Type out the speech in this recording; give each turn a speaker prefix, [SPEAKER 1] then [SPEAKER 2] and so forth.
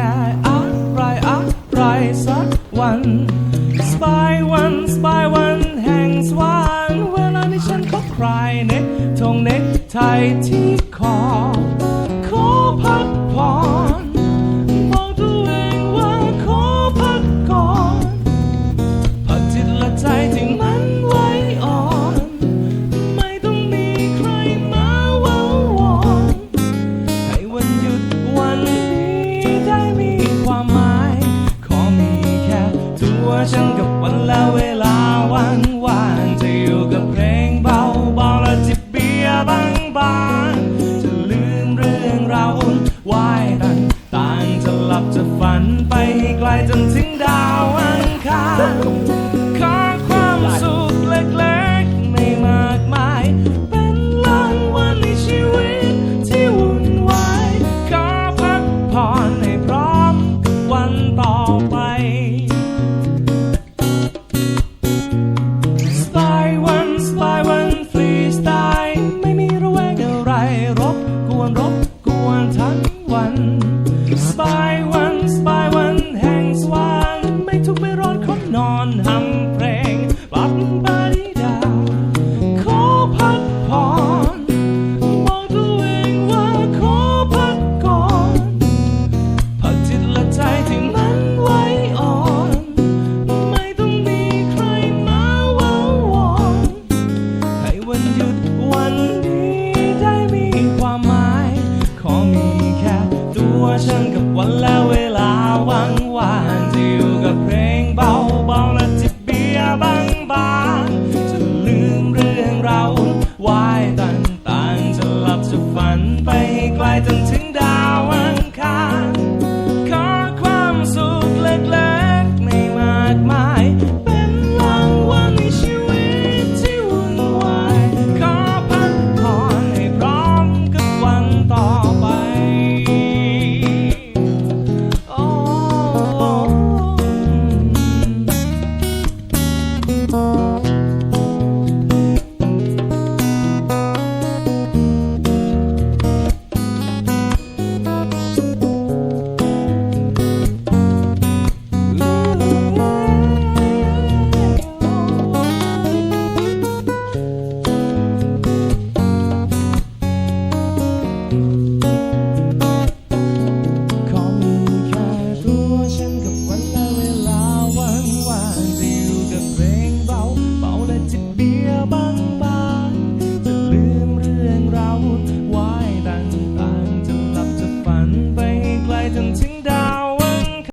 [SPEAKER 1] ได้อะไรอะไรสักวัน สบายวันสบายวันแห่งสวรรค์เวลาที่ฉันก็ใครเน็กทงเน็กไทยที่คอ ฝันไปให้ไกลจนถึงดาวอังคารขอความสุขเล็กๆ ไม่มากมาย เป็นรางวัลในชีวิตที่วุ่นวายขอพักผ่อนให้พร้อมกับวันต่อไป สบายวันสบายวันฟรีสไตล์ไม่มีระแวงอะไรรบกวนรบกวนทั้งวัน ทำเพลงปลับบาดีดาขอพักผ่อนบอกตัวเองว่าขอพักก่อนพักจิตและใจที่มันไว้อ่อน ไม่ต้องมีใครมาว้าวอนให้วันหยุดวันนี้ได้มีความหมาย ขอมีแค่ตัวฉันกับวันและเวลาว่าง